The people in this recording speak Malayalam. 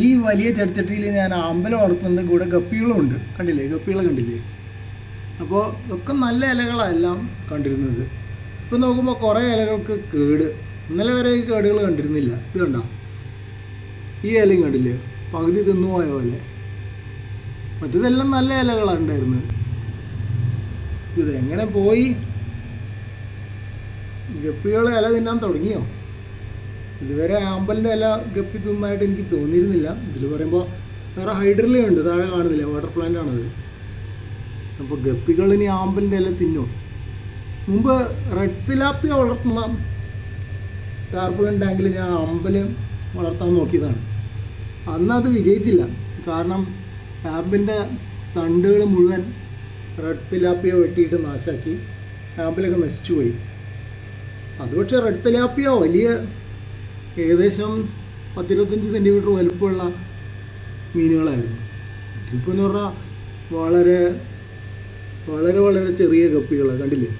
ഈ വലിയ ചെടിച്ചട്ടിയിൽ ഞാൻ അമ്പലം വളർത്തുന്നത് കൂടെ ഗപ്പികളും ഉണ്ട്. കണ്ടില്ലേ? ഗപ്പികളെ കണ്ടില്ലേ? അപ്പോൾ ഒക്കെ നല്ല ഇലകളാണ് എല്ലാം കണ്ടിരുന്നത്. ഇപ്പം നോക്കുമ്പോൾ കുറേ ഇലകൾക്ക് കേട്. ഇന്നലെ വരെ ഈ കേടുകൾ കണ്ടിരുന്നില്ല. ഇത് കണ്ടോ? ഈ ഇലയും കണ്ടില്ലേ? പകുതി തിന്നുപോയ പോലെ. മറ്റേതെല്ലാം നല്ല ഇലകളാണ് ഉണ്ടായിരുന്നത്. ഇതെങ്ങനെ പോയി? ഗപ്പികൾ ഇല തിന്നാൻ തുടങ്ങിയോ? ഇതുവരെ ആമ്പലിന്റെ ഇല ഗപ്പി തിന്നായിട്ട് എനിക്ക് തോന്നിയിരുന്നില്ല. ഇതിൽ പറയുമ്പോൾ വേറെ ഹൈഡ്രലി ഉണ്ട് താഴെ കാണുന്നില്ല വാട്ടർ പ്ലാന്റ് ആണത്. അപ്പോൾ ഗപ്പികൾ ഇനി ആമ്പലിന്റെ ഇല തിന്നും? മുമ്പ് റെഡ് തിലാപ്പിയ വളർത്തുന്ന ടാർപ്പിളിൻ ടാങ്കിൽ ഞാൻ ആമ്പൽ വളർത്താൻ നോക്കിയതാണ്. അന്ന് അത് വിജയിച്ചില്ല. കാരണം ആമ്പിന്റെ തണ്ടുകൾ മുഴുവൻ റെഡ് തിലാപ്പിയ വെട്ടിയിട്ട് നാശാക്കി ആമ്പിലൊക്കെ നശിച്ചു പോയി അത് പക്ഷേ റെഡ് തിലാപ്പിയ വലിയ ഏകദേശം പത്തിരുപത്തഞ്ച് സെന്റിമീറ്റർ വലുപ്പമുള്ള മീനുകളായിരുന്നു. ഇതിപ്പോൾ എന്ന് പറഞ്ഞാൽ വളരെ വളരെ വളരെ ചെറിയ കപ്പികളാണ് കണ്ടില്ലേ?